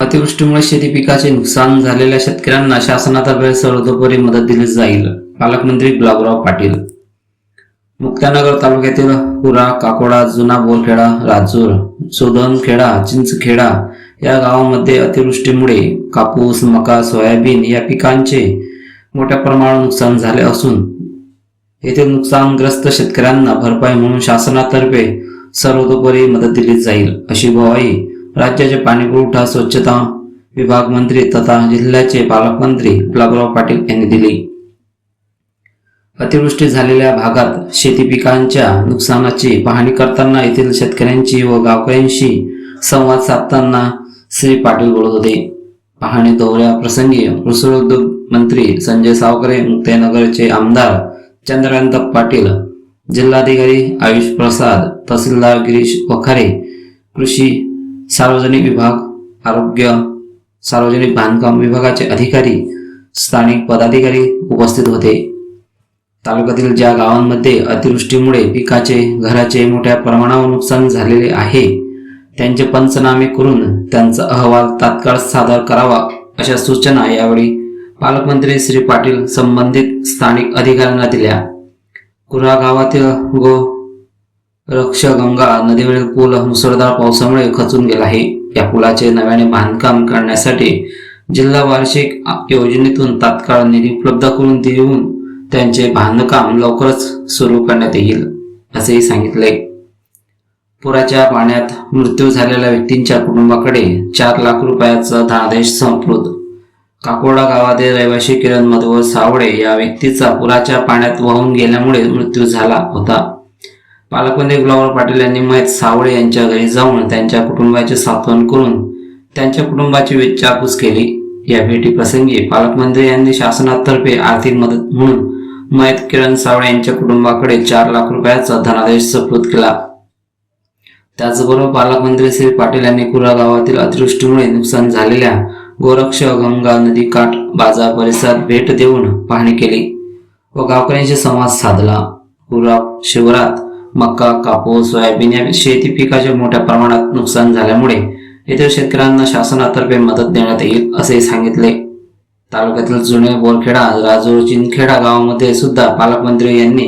अतिवृष्टीमुळे शेती पिकाचे नुकसान झालेल्या शेतकऱ्यांना शासनातर्फे सर्वतोपरी मदत दिली जाईल पालकमंत्री गुलाबराव पाटील. मुक्तानगर तालुक्यातील पुरा काकोडा जुना बोरखेडा राजूर सोदनखेडा चिंचखेडा या गावांमध्ये अतिवृष्टीमुळे कापूस मका सोयाबीन या पिकांचे मोठ्या प्रमाणात नुकसान झाले असून येथील नुकसानग्रस्त शेतकऱ्यांना भरपाई म्हणून शासनातर्फे सर्वतोपरी मदत दिली जाईल अशी भवाई राज्याचे पाणीपुरवठा स्वच्छता विभाग मंत्री तथा जिल्ह्याचे पालकमंत्री गुलाबराव पाटील यांनी दिली. अतिवृष्टी झालेल्या भागात शेती पिकांच्या नुकसानाची पाहणी करताना येथील शेतकऱ्यांची व गावकऱ्यांशी संवाद साधताना श्री पाटील बोलत होते. पाहणी दौऱ्याप्रसंगी कृषीउद्योग मंत्री संजय सावकरे मुक्ताईनगरचे आमदार चंद्रकांत पाटील जिल्हाधिकारी आयुष प्रसाद तहसीलदार गिरीश वखारे कृषी सार्वजनिक विभाग आरोग्य सार्वजनिक बांधकाम विभागाचे अधिकारी स्थानिक पदाधिकारी उपस्थित होते. तालुक्यातील ज्या गावांमध्ये अतिवृष्टीमुळे पिकाचे घराचे मोठ्या प्रमाणावर नुकसान झालेले आहे त्यांचे पंचनामे करून त्यांचा अहवाल तात्काळ सादर करावा अशा सूचना यावेळी पालकमंत्री श्री पाटील संबंधित स्थानिक अधिकाऱ्यांना दिल्या. कुरा गावातील गो रक्षगंगा नदीवरील पूल मुसळधार पावसामुळे खचून गेला आहे. या पुलाचे नव्याने बांधकाम करण्यासाठी जिल्हा वार्षिक योजनेतून तात्काळ निधी उपलब्ध करून देऊन त्यांचे बांधकाम लवकरच सुरू करण्यात येईल असेही सांगितले पुराच्या पाण्यात मृत्यू झालेल्या व्यक्तींच्या कुटुंबाकडे चार लाख रुपयाचा धनादेश संपृत. काकोडा गावातील रहिवासी किरण मधुवर सावळे या व्यक्तीचा पुराच्या पाण्यात वाहून गेल्यामुळे मृत्यू झाला होता. पालकमंत्री गुलाबराव पाटील यांनी मयत सावळे यांच्या घरी जाऊन त्यांच्या कुटुंबाचे सांत्वन करून त्यांच्या कुटुंबाची विचारपूस केली. या भेटी प्रसंगी पालकमंत्री यांनी शासनातर्फे आर्थिक मदत म्हणून मयत किरण सावळे यांच्या कुटुंबाकडे चार लाख रुपयाचा धनादेश सुपूर्द केला. त्याचबरोबर पालकमंत्री श्री पाटील यांनी कुरा गावातील अतिवृष्टीमुळे नुकसान झालेल्या गोरक्ष गंगा नदी काठ बाजार परिसरात भेट देऊन पाहणी केली व गावकऱ्यांशी संवाद साधला. कुरा शिवरात मका कापूस सोयाबीन या शेती पिकाचे मोठ्या प्रमाणात नुकसान झाल्यामुळे येथील शेतकऱ्यांना शासनातर्फे मदत देण्यात येईल असे सांगितले. तालुक्यातील जुने बोरखेडा राजूर चिंदखेडा गावामध्ये सुद्धा पालकमंत्री यांनी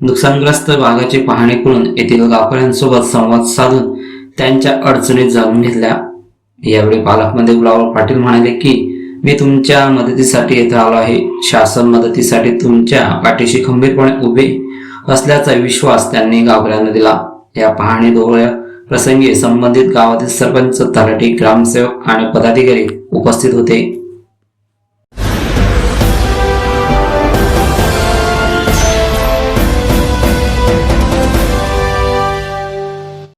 नुकसानग्रस्त भागाची पाहणी करून येथील गावकऱ्यांसोबत संवाद साधून त्यांच्या अडचणी जाणून घेतल्या. यावेळी पालकमंत्री गुलाबराव पाटील म्हणाले की मी तुमच्या मदतीसाठी येथे आलो आहे. शासन मदतीसाठी तुमच्या पाठीशी खंबीरपणे उभे असल्याचा विश्वास त्यांनी गावकऱ्यांना दिला. या पाहणी दौऱ्या प्रसंगी संबंधित गावातील सरपंच तलाठी ग्रामसेवक आणि पदाधिकारी उपस्थित होते.